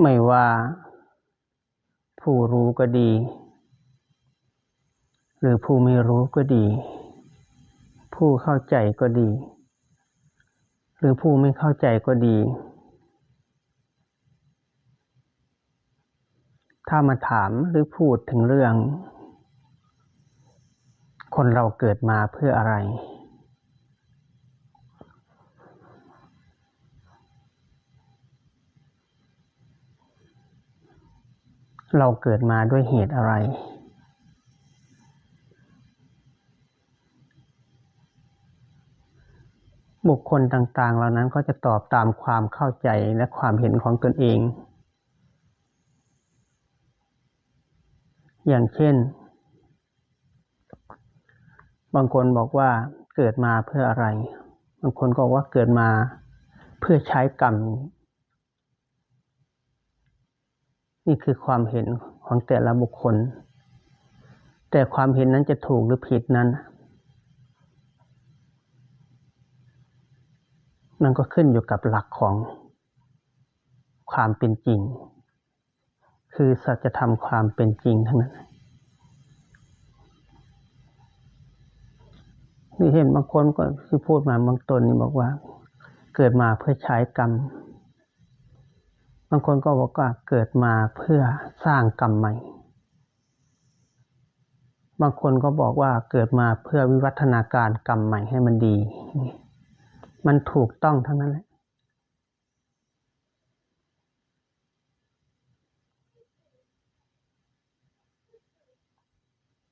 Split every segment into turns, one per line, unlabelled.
ไม่ว่าผู้รู้ก็ดี หรือผู้ไม่รู้ก็ดี ผู้เข้าใจก็ดี หรือผู้ไม่เข้าใจก็ดี ถ้ามาถามหรือพูดถึงเรื่อง คนเราเกิดมาเพื่ออะไร เราเกิดมาด้วยเหตุอะไร บุคคลต่างๆ เหล่านั้นก็จะตอบตามความเข้าใจและความเห็นของตนเอง อย่างเช่น บางคนบอกว่าเกิดมาเพื่ออะไร บางคนก็บอกว่าเกิดมาเพื่อใช้กรรม นี่คือความเห็นของแต่ละบุคคล แต่ความเห็นนั้นจะถูกหรือผิดนั้น มันก็ขึ้นอยู่กับหลักของความเป็นจริง คือสัจธรรมความเป็นจริงทั้งนั้นนี่เห็นบางคนก็ที่พูดมาบางตนนี่บอกว่า เกิดมาเพื่อใช้กรรม บางคนก็บอกว่าเกิดมาเพื่อสร้างกรรมใหม่ บางคนก็บอกว่าเกิดมาเพื่อวิวัฒนาการกรรมใหม่ให้มันดี มันถูกต้องทั้งนั้นแหละ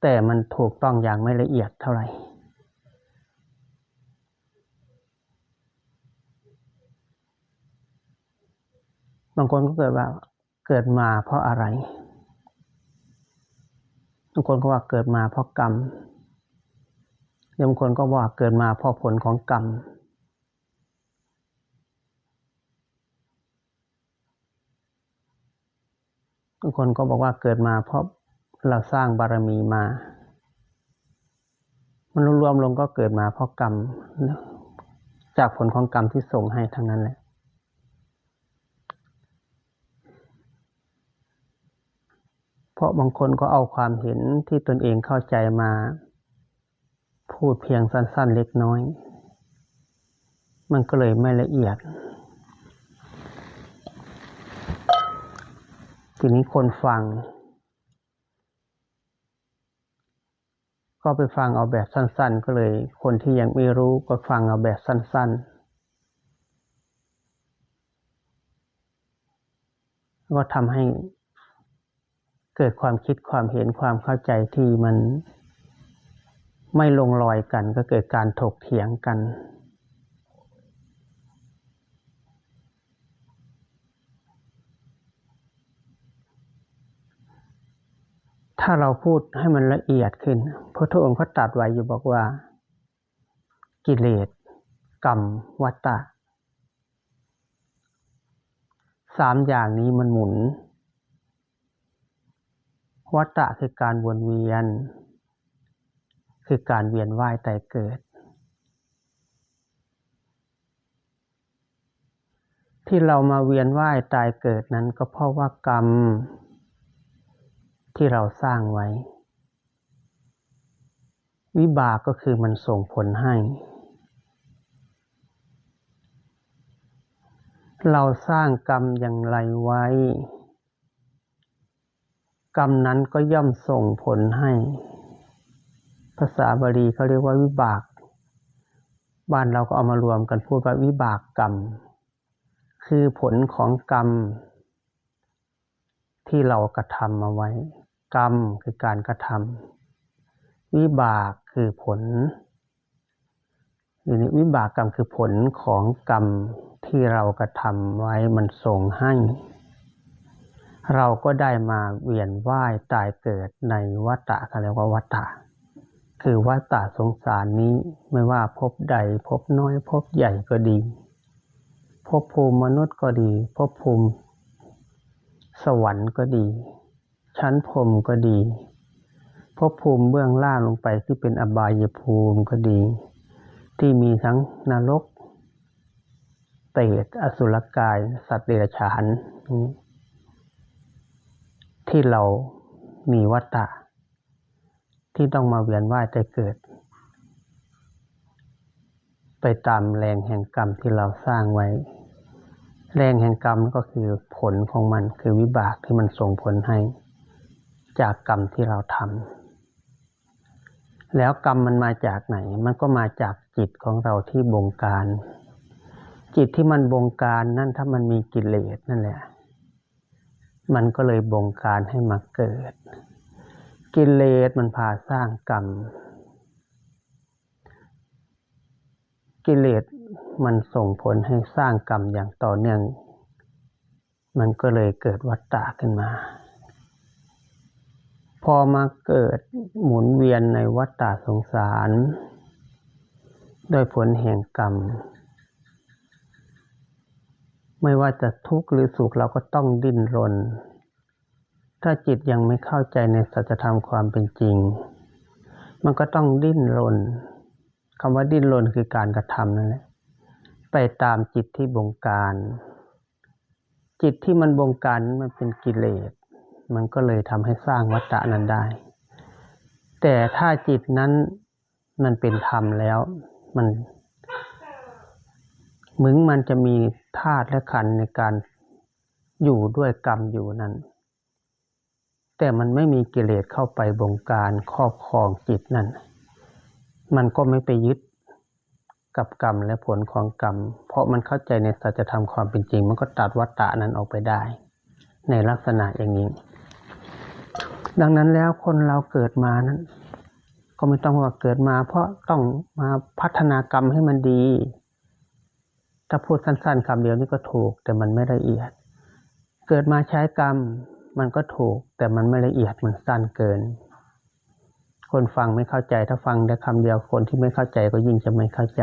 แต่มันถูกต้องอย่างไม่ละเอียดเท่าไหร่ บางคนก็เกิดว่าเกิดมาเพราะอะไร บางคนก็ว่าเกิดมาเพราะกรรมบางคนก็ว่าเกิดมาเพราะผลของกรรม บางคนก็บอกว่าเกิดมาเพราะเราสร้างบารมีมา มันรวมๆลงก็เกิดมาเพราะกรรม จากผลของกรรมที่ส่งให้ทั้งนั้นแหละ เพราะบางคนก็เอาความเห็นที่ตนเองเข้าใจมา พูดเพียงสั้นๆเล็กน้อย มันก็เลยไม่ละเอียด ทีนี้คนฟัง ก็ไปฟังเอาแบบสั้น ๆ ก็เลย คนที่ยังไม่รู้ก็ฟังเอาแบบสั้น ๆก็ทำให้ เกิดความคิดความเห็นความเข้าใจที่มันไม่ลงรอยกันก็เกิดการถกเถียงกัน ถ้าเราพูดให้มันละเอียดขึ้นพระทุองค์ก็ตรัสไว้อยู่บอกว่า กิเลส กรรม วัตตะสามอย่างนี้มันหมุน วัตตะคือการวนเวียน คือการเวียนว่ายตายเกิด ที่เรามาเวียนว่ายตายเกิดนั้นก็เพราะว่ากรรม ที่เราสร้างไว้ วิบากก็คือมันส่งผลให้ เราสร้างกรรมอย่างไรไว้ กรรมนั้นก็ย่อมส่งผลให้ ภาษาบาลีเขาเรียกว่าวิบาก บ้านเราก็เอามารวมกันพูดว่าวิบากกรรม คือผลของกรรม ที่เรากระทำมาไว้ กรรมคือการกระทำวิบากคือผลทีนี้วิบากกรรมคือผลของกรรมที่เรากระทำไว้มันส่งให้ เราก็ได้มาเวียนว่ายตายเกิดในวัฏฏะเขาเรียกว่าวัฏฏะคือวัฏฏะสงสารนี้ไม่ว่าพบใดพบน้อยพบใหญ่ก็ดี พบภูมิมนุษย์ก็ดี พบภูมิ สวรรค์ก็ดี ชั้นพรมก็ดีภพภูมิเบื้องล่างลงไปที่เป็นอบายภูมิก็ดี ที่มีทั้งนรก เตดอสุรกาย สัตว์เดรัจฉาน ที่เรามีวัฏฏะที่ต้องมาเวียนว่ายแต่เกิด ไปตามแรงแห่งกรรมที่เราสร้างไว้ แรงแห่งกรรมก็คือผลของมันคือวิบากที่มันส่งผลให้ จากกรรมที่เราทำแล้วกรรมมันมาจากไหน มันก็มาจากจิตของเราที่บงการ จิตที่มันบงการนั่นถ้ามันมีกิเลสนั่นแหละ มันก็เลยบงการให้มาเกิด กิเลสมันพาสร้างกรรม กิเลสมันส่งผลให้สร้างกรรมอย่างต่อเนื่อง มันก็เลยเกิดวัฏฏะขึ้นมา พอมาเกิดหมุนเวียนในวัฏฏะสงสาร โดยผลแห่งกรรม ไม่ว่าจะทุกข์หรือสุขเราก็ต้องดิ้นรน ถ้าจิตยังไม่เข้าใจในสัจธรรมความเป็นจริง มันก็ต้องดิ้นรนคำว่าดิ้นรนคือการกระทำนั่นแหละ ไปตามจิตที่บงการ จิตที่มันบงการมันเป็นกิเลส มันก็เลยทำให้สร้างวัฏฏะนั้นได้ แต่ถ้าจิตนั้นมันเป็นธรรมแล้ว มัน มึงมันจะมี ธาตุและขันในการอยู่ด้วยกรรมอยู่นั้น แต่มันไม่มีกิเลสเข้าไปบงการครอบครองจิตนั้นมันก็ไม่ไปยึดกับกรรมและผลของกรรม เพราะมันเข้าใจในสัจธรรมความเป็นจริง มันก็ตัดวัฏฏะนั้นออกไปได้ ในลักษณะอย่างนี้ ดังนั้นแล้วคนเราเกิดมานั้น ก็ไม่ต้องว่าเกิดมา เพราะต้องมาพัฒนากรรมให้มันดี ถ้าพูดสั้นๆคำเดียวนี่ก็ถูก แต่มันไม่ละเอียด เกิดมาใช้กรรม มันก็ถูก แต่มันไม่ละเอียดมันสั้นเกิน คนฟังไม่เข้าใจ ถ้าฟังได้คำเดียวคนที่ไม่เข้าใจก็ยิ่งจะไม่เข้าใจ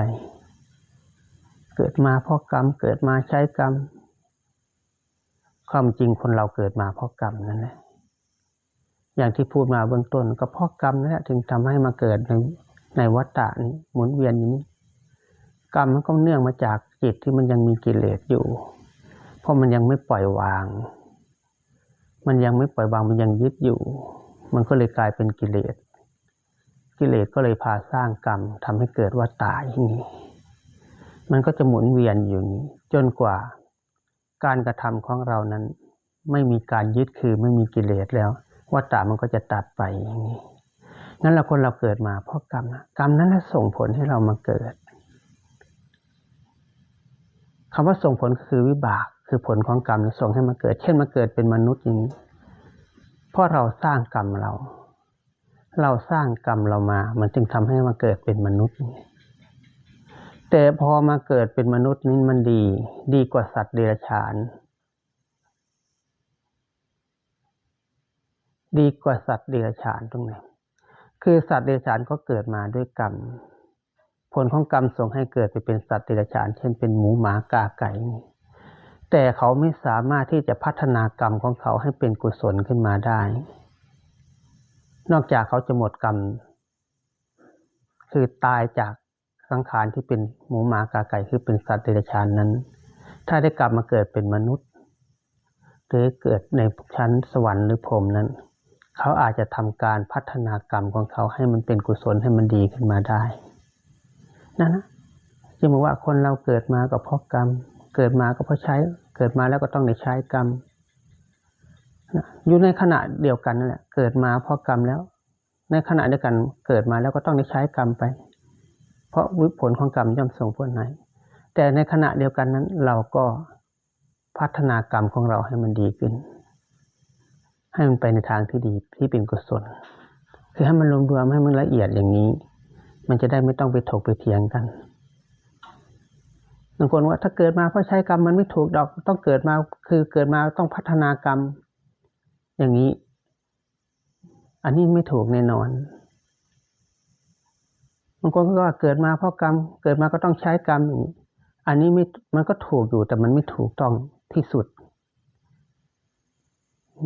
เกิดมาเพราะกรรม เกิดมาใช้กรรม ความจริงคนเราเกิดมาเพราะกรรมนั่นแหละอย่างที่พูดมาเบื้องต้นก็เพราะกรรมนั่นแหละถึงทำให้มาเกิดในในวัฏฏะนี้หมุนเวียนอยู่นี้กรรมมันก็เนื่องมาจาก จิตที่มันยังมีกิเลสอยู่ เพราะมันยังไม่ปล่อยวาง มันยังไม่ปล่อยวางมันยังยึดอยู่ มันก็เลยกลายเป็นกิเลส กิเลสก็เลยพาสร้างกรรมทำให้เกิดวัฏฏะอย่างนี้ มันก็จะหมุนเวียนอยู่นี้ จนกว่าการกระทำของเรานั้น ไม่มีการยึดคือไม่มีกิเลสแล้ววัฏฏะมันก็จะตัดไปอย่างนี้งั้นเราคนเราเกิดมาเพราะกรรมนะกรรมนั้นแหละส่งผลให้เรามาเกิด คำว่าส่งผลคือวิบากคือผลของกรรมส่งให้มาเกิด เช่นมาเกิดเป็นมนุษย์อย่างนี้เพราะเราสร้างกรรมเรา เราสร้างกรรมเรามา มันจึงทำให้มาเกิดเป็นมนุษย์ แต่พอมาเกิดเป็นมนุษย์นี้มันดี ดีกว่าสัตว์เดรัจฉาน ดีกว่าสัตว์เดรัจฉานตรงไหนคือสัตว์เดรัจฉานก็เกิดมาด้วยกรรม ลของกรรมส่งให้เกิดไปเป็นสัตว์เดรัจฉาน เช่นเป็นหมูหมากาไก่แต่เขาไม่สามารถที่จะพัฒนากรรมของเขาให้เป็นกุศลขึ้นมาได้ นอกจากเขาจะหมดกรรม คือตายจากสังขารที่เป็นหมูหมากาไก่คือเป็นสัตว์เดรัจฉานนั้น ถ้าได้กลับมาเกิดเป็นมนุษย์ หรือเกิดในชั้นสวรรค์หรือพรหมนั้น เขาอาจจะทำการพัฒนากรรมของเขาให้มันเป็นกุศลให้มันดีขึ้นมาได้ นั่นนะจึงบอกว่าคนเราเกิดมาก็เพราะกรรม เกิดมาก็เพราะใช้ เกิดมาแล้วก็ต้องได้ใช้กรรมอยู่ในขณะเดียวกันนั่นแหละ เกิดมาเพราะกรรมแล้ว ในขณะเดียวกันเกิดมาแล้วก็ต้องได้ใช้กรรมไป เพราะวิผลของกรรมย่อมส่งผลไหน แต่ในขณะเดียวกันนั้น เราก็พัฒนากรรมของเราให้มันดีขึ้น ให้มันไปในทางที่ดีที่เป็นกุศล คือให้มันรวมรวมให้มันละเอียดอย่างนี้ มันจะได้ไม่ต้องไปถกไปเถียงกันบางคนว่าถ้าเกิดมาเพราะใช้กรรมมันไม่ถูกดอกต้องเกิดมาคือเกิดมาต้องพัฒนากรรม อย่างนี้ อันนี้ไม่ถูกแน่นอนบางคนก็ว่าเกิดมาเพราะกรรม เกิดมาก็ต้องใช้กรรมอย่างนี้ อันนี้ไม่มันก็ถูกอยู่แต่มันไม่ถูกต้องที่สุด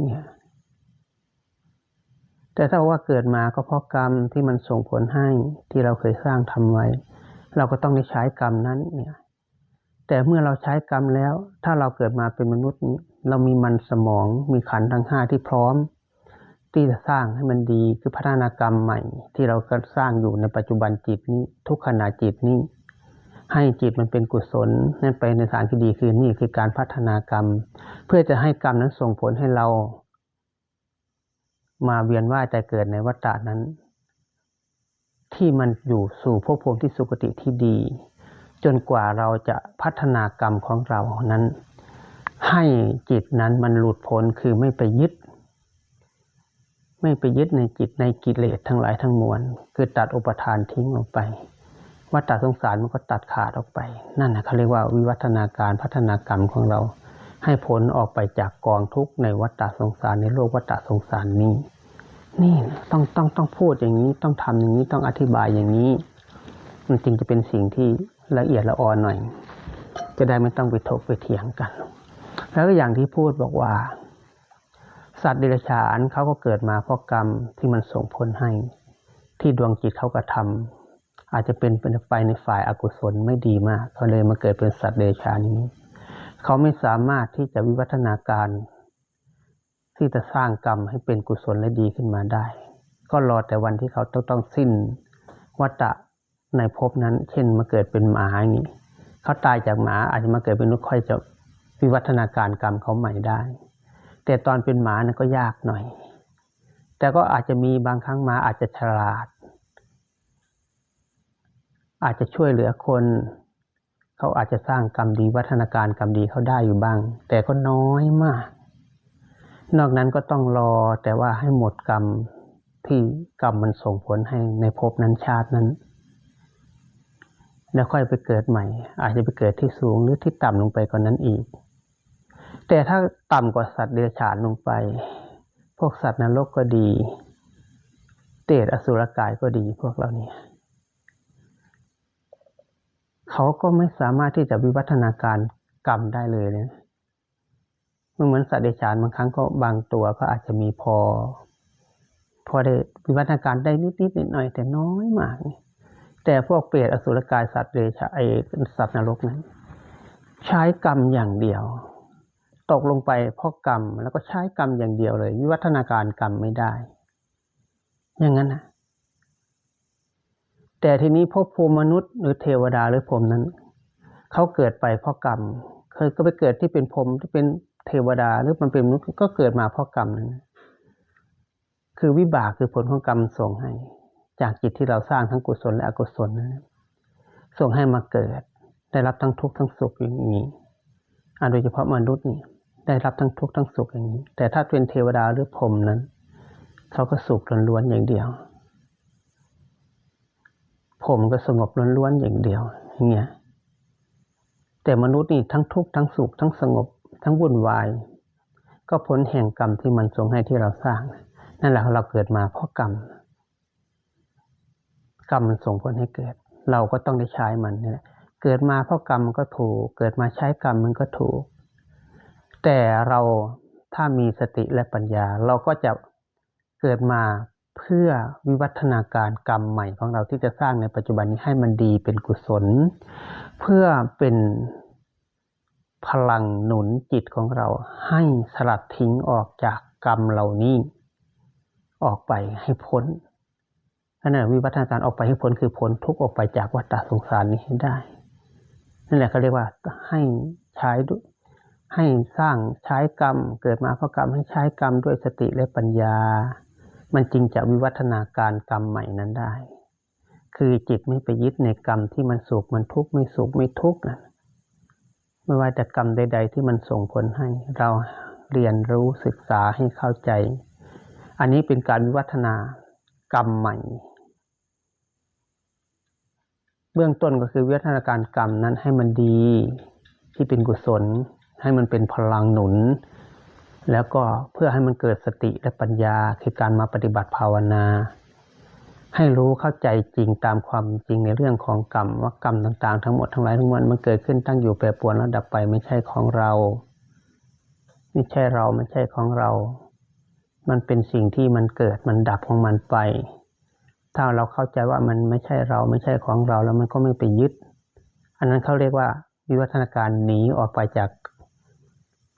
เนี่ย แต่ถ้าว่าเกิดมาก็เพราะกรรมที่มันส่งผลให้ที่เราเคยสร้างทำไว้ เราก็ต้องได้ใช้กรรมนั้นเนี่ยแต่เมื่อเราใช้กรรมแล้ว ถ้าเราเกิดมาเป็นมนุษย์นี้ เรามีมันสมองมีขันธ์ทั้งห้าที่พร้อม ที่จะสร้างให้มันดีคือพัฒนากรรมใหม่ ที่เราก็สร้างอยู่ในปัจจุบันจิตนี้ ทุกขณะจิตนี้ ให้จิตมันเป็นกุศลนั่นไปในสารที่ดีคือนี่คือการพัฒนากรรม เพื่อจะให้กรรมนั้นส่งผลให้เรา มาเวียนว่ายแต่เกิดในวัฏฏะนั้น ที่มันอยู่สู่ภพภูมิที่สุคติที่ดี จนกว่าเราจะพัฒนากรรมของเรานั้น ให้จิตนั้นมันหลุดพ้นคือไม่ไปยึด ไม่ไปยึดในจิตในกิเลสทั้งหลายทั้งมวล คือตัดอุปทานทิ้งลงไปวัฏฏะสงสารมันก็ตัดขาดออกไป นั่นนะเขาเรียกว่าวิวัฒนาการพัฒนากรรมของเราให้พ้นออกไปจากกองทุกข์ในวัฏฏะสงสารในโลกวัฏฏะสงสารนี้ นี่ต้องต้องต้องพูดอย่างนี้ต้องทำอย่างนี้ต้องอธิบายอย่างนี้ มันจึงจะเป็นสิ่งที่ละเอียดละออหน่อย จะได้ไม่ต้องไปถกไปเถียงกัน แล้วก็อย่างที่พูดบอกว่า สัตว์เดรัจฉานเขาก็เกิดมาเพราะกรรมที่มันส่งผลให้ ที่ดวงจิตเขากระทำอาจจะเป็นไปในฝ่ายอากุศลไม่ดีมากเขาเลยมาเกิดเป็นสัตว์เดรัจฉานนี้ เขาไม่สามารถที่จะวิวัฒนาการ ที่จะสร้างกรรมให้เป็นกุศลและดีขึ้นมาได้ ก็รอแต่วันที่เขาต้องต้องสิ้นวัฏฏะในภพนั้น เช่นมาเกิดเป็นหมาอย่างนี้เขาตายจากหมาอาจจะมาเกิดเป็นนกค่อยจะวิวัฒนาการกรรมเขาใหม่ได้ แต่ตอนเป็นหมานั้นก็ยากหน่อย แต่ก็อาจจะมีบางครั้งหมาอาจจะฉลาด อาจจะช่วยเหลือคนเขาอาจจะสร้างกรรมดีวัฒนาการกรรมดีเขาได้อยู่บ้าง แต่ก็น้อยมาก นอกนั้นก็ต้องรอแต่ว่าให้หมดกรรมที่กรรมมันส่งผลให้ในภพนั้นชาตินั้น แล้วค่อยไปเกิดใหม่ อาจจะไปเกิดที่สูงหรือที่ต่ำลงไปกว่านนั้นอีก แต่ถ้าต่ำกว่าสัตว์เดรัจฉานลงไป พวกสัตว์นรกก็ดี เตดอสุรกายก็ดีพวกเราเนี่ยเขาก็ไม่สามารถที่จะวิวัฒนาการกรรมได้เลยเนี่ย มันเหมือนสัตว์เดรัจฉานบางครั้งก็บางตัวก็อาจจะมีพอ พอได้วิวัฒนาการได้นิดนิดหน่อยแต่น้อยมาก แต่พวกเปรตอสุรกายสัตว์เดรัจฉานไอสัตว์นรกนั้น ใช้กรรมอย่างเดียว ตกลงไปเพราะกรรมแล้วก็ใช้กรรมอย่างเดียวเลย วิวัฒนาการกรรมไม่ได้ อย่างนั้นนะแต่ทีนี้พวกภูมิมนุษย์หรือเทวดาหรือพรหมนั้นเขาเกิดไปเพราะกรรมเคยก็ไปเกิดที่เป็นพรหมที่เป็น เทวดาหรือมันเป็นมนุษย์ก็เกิดมาเพราะกรรมนั้น คือวิบากคือผลของกรรมส่งให้ จากจิตที่เราสร้างทั้งกุศลและอกุศลนั้นส่งให้มาเกิด ได้รับทั้งทุกข์ทั้งสุขอย่างนี้อ่าโดยเฉพาะมนุษย์นี่ได้รับทั้งทุกข์ทั้งสุขอย่างนี้ แต่ถ้าเป็นเทวดาหรือพรหมนั้นเขาก็สุขล้วนๆอย่างเดียวผมก็สงบล้วนๆอย่างเดียวอย่างเงี้ยแต่มนุษย์นี่ทั้งทุกข์ทั้งสุขทั้งสงบ ทั้งวุ่นวาย ก็ผลแห่งกรรมที่มันส่งให้ที่เราสร้าง นั่นแหละเราเกิดมาเพราะกรรม กรรมมันส่งผลให้เกิด เราก็ต้องได้ใช้มันนี่แหละเกิดมาเพราะกรรมมันก็ถูก เกิดมาใช้กรรมมันก็ถูก แต่เราถ้ามีสติและปัญญา เราก็จะเกิดมาเพื่อวิวัฒนาการกรรมใหม่ของเราที่จะสร้างในปัจจุบันนี้ให้มันดีเป็นกุศล เพื่อเป็น พลังหนุนจิตของเราให้สลัดทิ้งออกจากกรรมเหล่านี้ ออกไปให้พ้นนั่นแหละวิวัฒนาการออกไปให้พ้นคือพ้นทุกออกไปจากวัฏสงสารนี้ให้ได้ นั่นแหละเขาเรียกว่าให้ใช้ด้วยให้สร้างใช้กรรม เกิดมาเพราะกรรมให้ใช้กรรมด้วยสติและปัญญา มันจึงจะวิวัฒนาการกรรมใหม่นั้นได้ คือจิตไม่ไปยึดในกรรมที่มันสุขมันทุกข์ไม่สุขไม่ทุกข์นะ ไม่ว่าแต่กรรมใด ๆ ที่มันส่งผลให้เราเรียนรู้ศึกษาให้เข้าใจ อันนี้เป็นการวิวัฒนากรรมใหม่ เบื้องต้นก็คือวิวัฒนาการกรรมนั้นให้มันดี ที่เป็นกุศล ให้มันเป็นพลังหนุน แล้วก็เพื่อให้มันเกิดสติและปัญญาคือการมาปฏิบัติภาวนา ให้รู้เข้าใจจริงตามความจริงในเรื่องของกรรมว่ากรรมต่างๆ ทั้งหมดทั้งหลายทั้งมวลมันเกิดขึ้นตั้งอยู่แปรปรวนแล้วดับไปไม่ใช่ของเราไม่ใช่เราไม่ใช่ของเรา มันเป็นสิ่งที่มันเกิดมันดับของมันไป ถ้าเราเข้าใจว่ามันไม่ใช่เราไม่ใช่ของเราแล้วมันก็ไม่ไปยึด อันนั้นเขาเรียกว่าวิวัฒนาการหนีออกไปจาก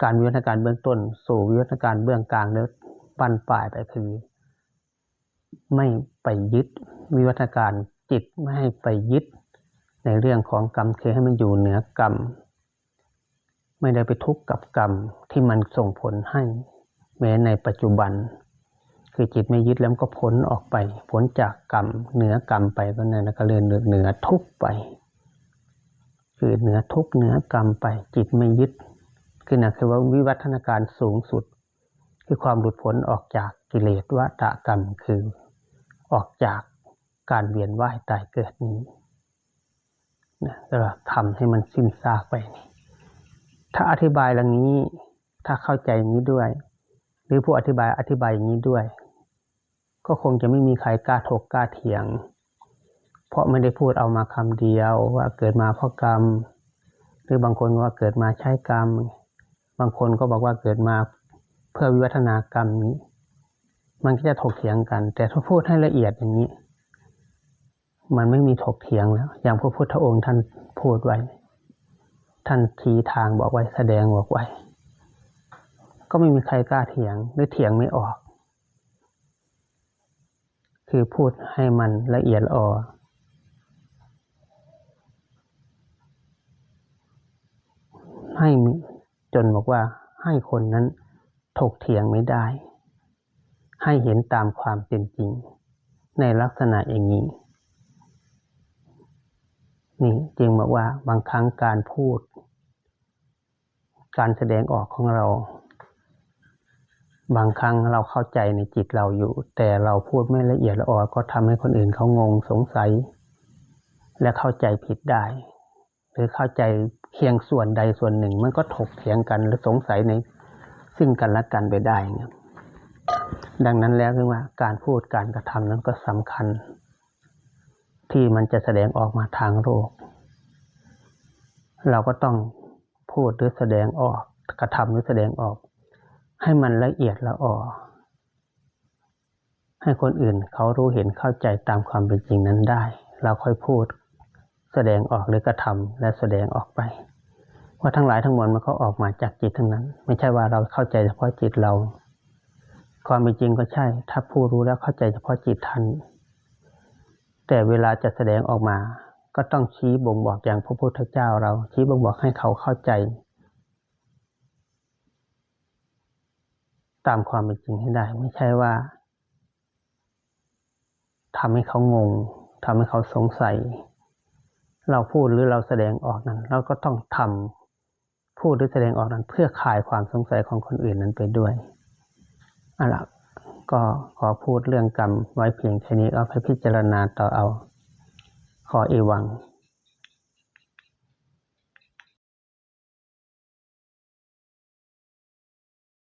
การวิวัฒนาการเบื้องต้น สู่วิวัฒนาการเบื้องกลางแล้วบั้นปลายไปคือ ไม่ ไปยึด วิวัฒนาการจิตไม่ให้ไปยึด ในเรื่องของกรรมเคให้มันอยู่เหนือกรรม ไม่ได้ไปทุกข์กับกรรมที่มันส่งผลให้ แม้ในปัจจุบัน คือจิตไม่ยึดแล้วก็พ้นออกไปพ้นจากกรรมเหนือกรรมไปก็นั่นนะก็เลยเหนือทุกข์ไป คือเหนือทุกข์เหนือกรรมไป จิตไม่ยึดคือนะคือว่าวิวัฒนาการสูงสุด คือความหลุดพ้นออกจากกิเลสวัฏกรรมคือ ออกจากการเวียนว่ายตายเกิดนี้นะก็ทำให้มันสิ้นซากไปนี่ถ้าอธิบายอย่างนี้ ถ้าเข้าใจอย่างนี้ด้วย หรือผู้อธิบายอธิบายอย่างนี้ด้วย ก็คงจะไม่มีใครกล้าถกกล้าเถียง เพราะไม่ได้พูดเอามาคำเดียวว่าเกิดมาเพราะกรรม หรือบางคนว่าเกิดมาใช้กรรม บางคนก็บอกว่าเกิดมาเพื่อวิวัฒนากรรมนี้ มันก็จะถกเถียงกัน แต่ถ้าพูดให้ละเอียดอย่างนี้ มันไม่มีถกเถียงแล้ว อย่างพระพุทธองค์ท่านพูดไว้ ท่านชี้ทางบอกไว้แสดงบอกไว้ ก็ไม่มีใครกล้าเถียงหรือเถียงไม่ออก คือพูดให้มันละเอียดละออให้จนบอกว่าให้คนนั้นถกเถียงไม่ได้ ให้เห็นตามความเป็นจริง ในลักษณะอย่างนี้ นี่จึงบอกว่าบางครั้งการพูด การแสดงออกของเรา บางครั้งเราเข้าใจในจิตเราอยู่ แต่เราพูดไม่ละเอียดละออก็ทำให้คนอื่นเขางงสงสัย และเข้าใจผิดได้ หรือเข้าใจเพียงส่วนใดส่วนหนึ่ง มันก็ถกเถียงกันหรือสงสัยในซึ่งกันและกันไปได้นะ ดังนั้นแล้วคือว่าการพูดการกระทำนั้นก็สำคัญ ที่มันจะแสดงออกมาทางโลก เราก็ต้องพูดหรือแสดงออกกระทำหรือแสดงออก ให้มันละเอียดละออให้คนอื่นเขารู้เห็นเข้าใจตามความเป็นจริงนั้นได้ เราค่อยพูดแสดงออกหรือกระทำและแสดงออกไปว่าทั้งหลายทั้งมวลมันก็ออกมาจากจิตทั้งนั้น ไม่ใช่ว่าเราเข้าใจเฉพาะจิตเรา ความเป็นจริงก็ใช่ ถ้าผู้รู้แล้วเข้าใจเฉพาะจิตท่านแต่เวลาจะแสดงออกมา ก็ต้องชี้บ่งบอกอย่างพระพุทธเจ้าเรา ชี้บ่งบอกให้เขาเข้าใจ ตามความเป็นจริงให้ได้ ไม่ใช่ว่าทำให้เขางงทำให้เขาสงสัย เราพูดหรือเราแสดงออกนั้น เราก็ต้องทำพูดหรือแสดงออกนั้น เพื่อคลายความสงสัยของคนอื่นนั้นไปด้วย อะล่ะก็ขอพูดเรื่องกรรมไว้เพียงแค่นี้เอาไปพิจารณาต่อเอา ขอเอวัง